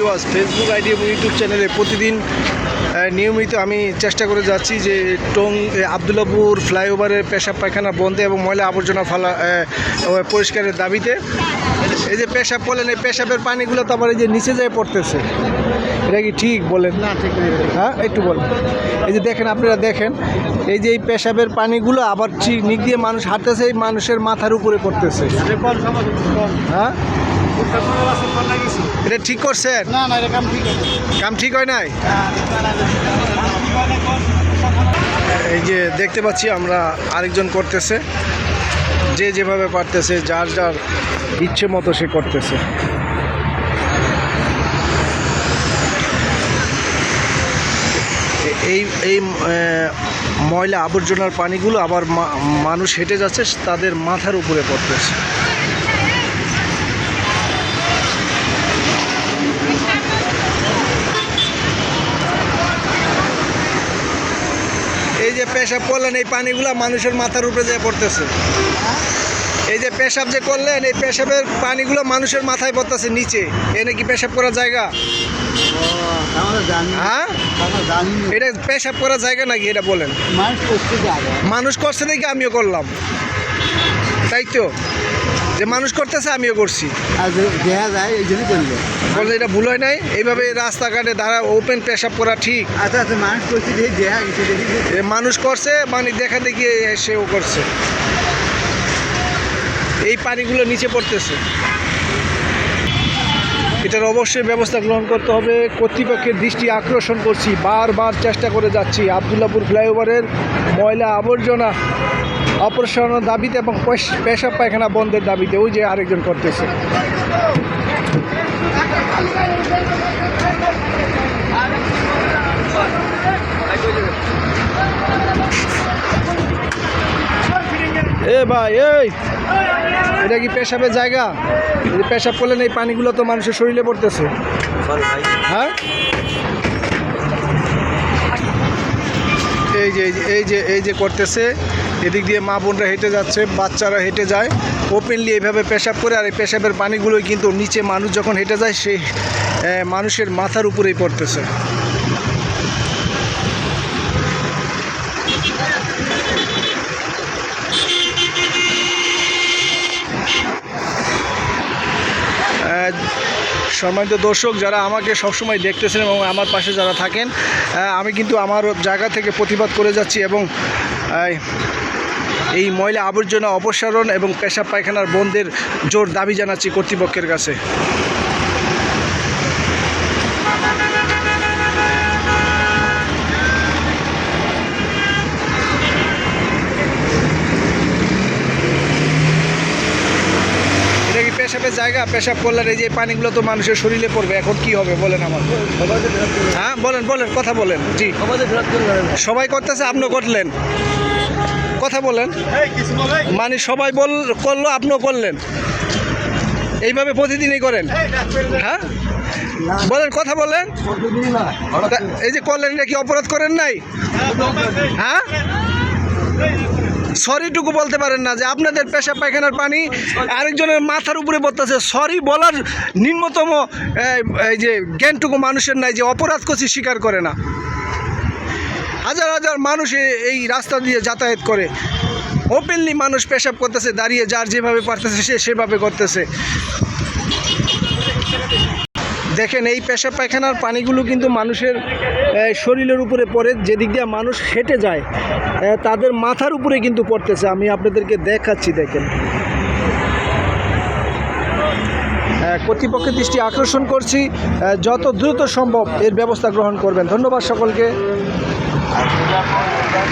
Viewers Facebook ID এবং YouTube চ্যানেলে প্রতিদিন নিয়মিত আমি চেষ্টা করে যাচ্ছি যে টং আবদুল্লাপুর ফ্লাইওভারের পেশাব পায়খানা বন্ধে এবং ময়লা আবর্জনা ফালা পরিষ্কারের দাবিতে। এই যে পেশাব বলেন এই পেশাবের পানিগুলো তো আবার এই যে নিচে যায় পড়তেছে। এটা কি ঠিক বলেন? না ঠিক হ্যাঁ একটু বলেন। এই যে দেখেন আপনারা দেখেন এই যে এই পেশাবের পানিগুলো আবার ঠিক নিক দিয়ে মানুষ হাঁটতেছে এই মানুষের মাথার উপরে পড়তেছে। হ্যাঁ? এটা ঠিক করছেন না না এটা কাম ঠিক কাম ঠিক হয় নাই এই যে দেখতে পাচ্ছি আমরা আরেকজন করতেছে যে যেভাবে পারতেছে যার যার ইচ্ছে মতো সে করতেছে এই এই ময়লা আবর্জনার পানিগুলো আবার মানুষ হেঁটে যাচ্ছে তাদের মাথার উপরে পড়তেছে এই যে পেশাব করলেন এই পানিগুলো মানুষের মাথার উপরে যেয়ে পড়তেছে। এই যে পেশাব যে করলেন এই পেশাবের পানিগুলো মানুষের মাথায় পড়তেছে নিচে। এনে কি পেশাব করার জায়গা? হ্যাঁ। এটা পেশাব করার জায়গা নাকি এটা বলেন? মানুষ মানুষ করছে দেখি আমিও করলাম। তাই তো? যে মানুষ করতেছে আমিও করছি। আর যে- দেখা যায় এই জন্য করলে। বলতে এটা ভুল হয় নাই? এইভাবে রাস্তাঘাটে দাঁড়া ওপেন পেশাব করা ঠিক। আচ্ছা আচ্ছা মানুষ করছে দেখি দেখা গেছে দেখি যে এ মানুষ করছে মানে দেখা দেখি সেও করছে। এই পানিগুলো নিচে পড়তেছে। এটার অবশ্যই ব্যবস্থা গ্রহণ করতে হবে। কর্তৃপক্ষের দৃষ্টি আকর্ষণ করছি। বারবার চেষ্টা করে যাচ্ছি। আবদুল্লাপুর ফ্লাইওভারের ময়লা আবর্জনা অপসারণের দাবিতে এবং পেশ- পায়খানা বন্ধের দাবিতে ওই যে আরেকজন করতেছে। এ ভাই, এই! এটা কি পেশাবের জায়গা? পেশাব করলেন এই পানিগুলো তো মানুষের শরীরে পড়তেছে। হ্যাঁ? এই যে- এই যে এই যে করতেছে। এদিক দিয়ে মা বোনরা হেঁটে যাচ্ছে, বাচ্চারা হেঁটে যায়। ওপেনলি এইভাবে পেশাব করে, আর এই পেশাবের পানিগুলোই কিন্তু নিচে মানুষ যখন হেঁটে যায় সেই মানুষের মাথার উপরেই পড়তেছে। সম্মানিত দর্শক, যারা আমাকে সবসময় দেখতেছেন এবং আমার পাশে যারা থাকেন আমি কিন্তু আমার জায়গা থেকে প্রতিবাদ করে যাচ্ছি এবং এই ময়লা আবর্জনা অপসারণ এবং পেশাব পায়খানার বন্ধের জোর দাবি জানাচ্ছি কর্তৃপক্ষের কাছে। এটা কি পেশাবের জায়গা? পেশাব করলেন এই যে পানিগুলো তো মানুষের শরীরে পড়বে এখন কি হবে বলেন আমার। হ্যাঁ বলেন বলেন কথা বলেন। জি। সবাই করতেছে আপনিও করলেন। কথা বলেন। মানে সবাই বল করল আপনিও করলেন। এইভাবে প্রতিদিনই করেন। হ্যাঁ? বলেন কথা বলেন। এই যে করলেন এটা কি অপরাধ করেন নাই? হ্যাঁ? সরিটুকু বলতে পারেন না যে আপনাদের পেশা পায়খানার পানি আরেকজনের মাথার উপরে পড়তেছে। সরি বলার নিম্নতম এই, যে জ্ঞানটুকু মানুষের নাই যে অপরাধ করছি স্বীকার করে না। হাজার হাজার মানুষ এই রাস্তা দিয়ে যাতায়াত করে। ওপেনলি মানুষ পেশাব করতেছে, দাঁড়িয়ে যার যেভাবে পারতেছে সে সেভাবে করতেছে। দেখেন, এই পেশাব পায়খানার পানিগুলো কিন্তু মানুষের শরীরের উপরে পড়ে, যেদিক দিয়ে মানুষ হেঁটে যায় তাদের মাথার উপরে কিন্তু পড়তেছে। আমি আপনাদেরকে দেখাচ্ছি, দেখেন। কর্তৃপক্ষের দৃষ্টি আকর্ষণ করছি যত দ্রুত সম্ভব এর ব্যবস্থা গ্রহণ করবেন। ধন্যবাদ সকলকে। 哎，人家好。